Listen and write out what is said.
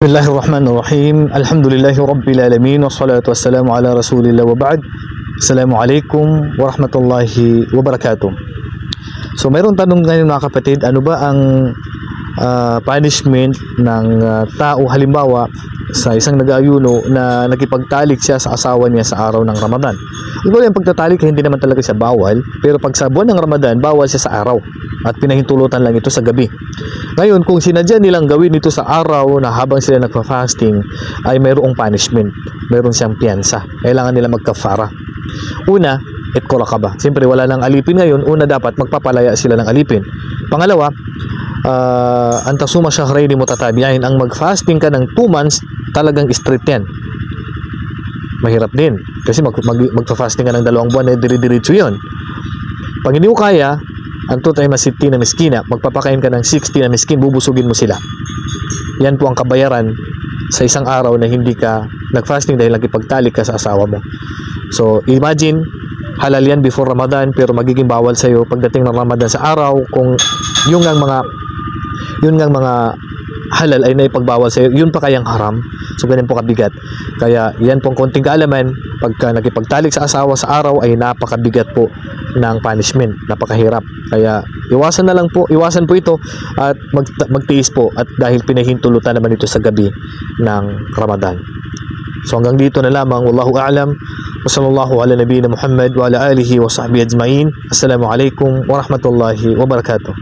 بسم الله الرحمن الرحيم الحمد لله رب العالمين والصلاة والسلام على رسول الله وبعد السلام عليكم ورحمة الله وبركاته So mayroon tanong ngayon mga kapatid ano ba ang ah, punishment ng ah, tao halimbawa sa isang nag-aayuno na nakipagtalik siya sa asawa niya sa araw ng Ramadan. Igual yung pagtatalik hindi naman talaga siya bawal pero pag sa buwan ng Ramadan bawal siya sa araw at pinahintulutan lang ito sa gabi. Ngayon, kung sinadya nilang gawin ito sa araw na habang sila nagpa-fasting, ay mayroong punishment. Mayroon siyang piyansa. Kailangan nila magkafara. Una, itkura ka ba? Siyempre, wala nang alipin ngayon. Una, dapat magpapalaya sila ng alipin. Pangalawa, uh, antasuma shahrayni mutatabi'ain. Ang mag-fasting ka ng 2 months, talagang straight yan. Mahirap din. Kasi mag, mag, magpa-fasting ka ng dalawang buwan, eh, diri-diritso yun. Pag hindi mo kaya, anto tayo mas 60 na miskina, magpapakain ka ng 60 na miskin, bubusugin mo sila. Yan po ang kabayaran sa isang araw na hindi ka nag-fasting dahil nagkipagtalik ka sa asawa mo. So, imagine, halal yan before Ramadan pero magiging bawal sa'yo pagdating ng Ramadan sa araw kung yung ang mga yun ngang mga halal ay naipagbawal sa'yo, yun pa kayang haram. So, ganun po kabigat. Kaya, yan pong konting kaalaman, pagka nakipagtalik sa asawa sa araw ay napakabigat po ng punishment. Napakahirap. Kaya, iwasan na lang po, iwasan po ito at mag, magtiis po at dahil pinahintulutan naman ito sa gabi ng Ramadan. So hanggang dito na lamang. Wallahu a'lam. Wa sallallahu ala nabiyina Muhammad wa ala alihi wa sahbihi ajma'in. Assalamu alaikum wa rahmatullahi wa barakatuh.